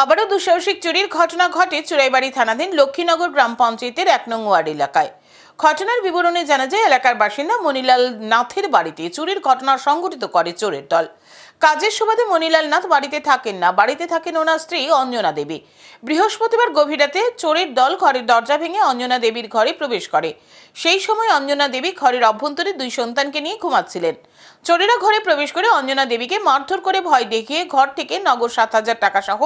আবারও দুঃসাহসিক চুরির ঘটনা ঘটে চুরাইবাড়ি থানাধীন লক্ষ্মীনগর গ্রাম পঞ্চায়েতের এক নং ওয়ার্ড এলাকায়। ঘটনার বিবরণে জানা যায়, এলাকার বাসিন্দা মনিলাল নাথের বাড়িতে চুরির ঘটনা সংঘটিত করে চোরের দল। কাজের সুবাদে মনিলাল নাথ বাড়িতে থাকেন না। বাড়িতে থাকেন ওনার স্ত্রী অঞ্জনা দেবী। বৃহস্পতিবার গভীর রাতে চোরের দল ঘরের দরজা ভেঙে অঞ্জনা দেবীর ঘরে প্রবেশ করে। সেই সময় অঞ্জনা দেবী ঘরের অভ্যন্তরে দুই সন্তানকে নিয়ে ঘুমাচ্ছিলেন। চোরেরা ঘরে প্রবেশ করে অঞ্জনা দেবীকে মারধর করে ভয় দেখিয়ে ঘর থেকে নগদ সাত হাজার টাকা সহ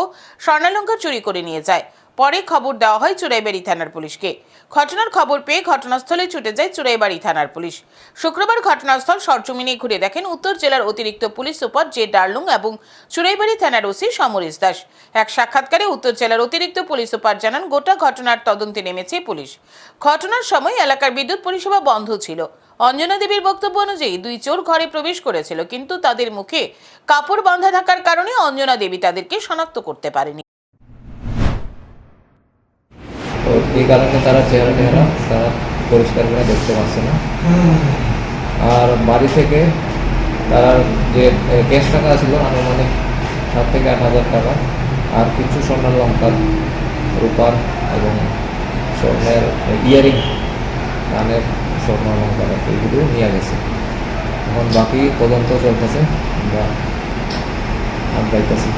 স্বর্ণালঙ্কার চুরি করে নিয়ে যায়। পরে খবর দেওয়া হয় চুরাইবাড়ি থানার পুলিশকে। ঘটনার খবর পেয়ে ঘটনাস্থলে ছুটে যায় চুরাইবাড়ি থানার পুলিশ। শুক্রবার ঘটনাস্থল সরজমিনে ঘুরে দেখেন উত্তর জেলার অতিরিক্ত পুলিশ সুপার জে ডার্লুং এবং চুরাইবাড়ি থানার ওসি সমরেশ দাস। এক সাক্ষাৎকারে উত্তর জেলার অতিরিক্ত পুলিশ সুপার জানান, গোটা ঘটনার তদন্তে নেমেছে পুলিশ। ঘটনার সময় এলাকার বিদ্যুৎ পরিষেবা বন্ধ ছিল। অঞ্জনা দেবীর বক্তব্য অনুযায়ী দুই চোর ঘরে প্রবেশ করেছিল, কিন্তু তাদের মুখে কাপড় বাঁধা থাকার কারণে অঞ্জনা দেবী তাদেরকে শনাক্ত করতে পারেনি। এই কারণে তারা চেহারা টেহারা তারা পরিষ্কার করে দেখতে পাচ্ছে না। আর বাড়ি থেকে তারা যে ক্যাশ টাকা ছিল আনুমানিক সাত থেকে আট হাজার টাকা আর কিছু স্বর্ণের লঙ্কার রূপার এবং স্বর্ণের ইয়ারিং কানের স্বর্ণ লঙ্কার এগুলো নিয়ে গেছে। এখন বাকি তদন্ত চলতেছে আমরা আমরাইতেছি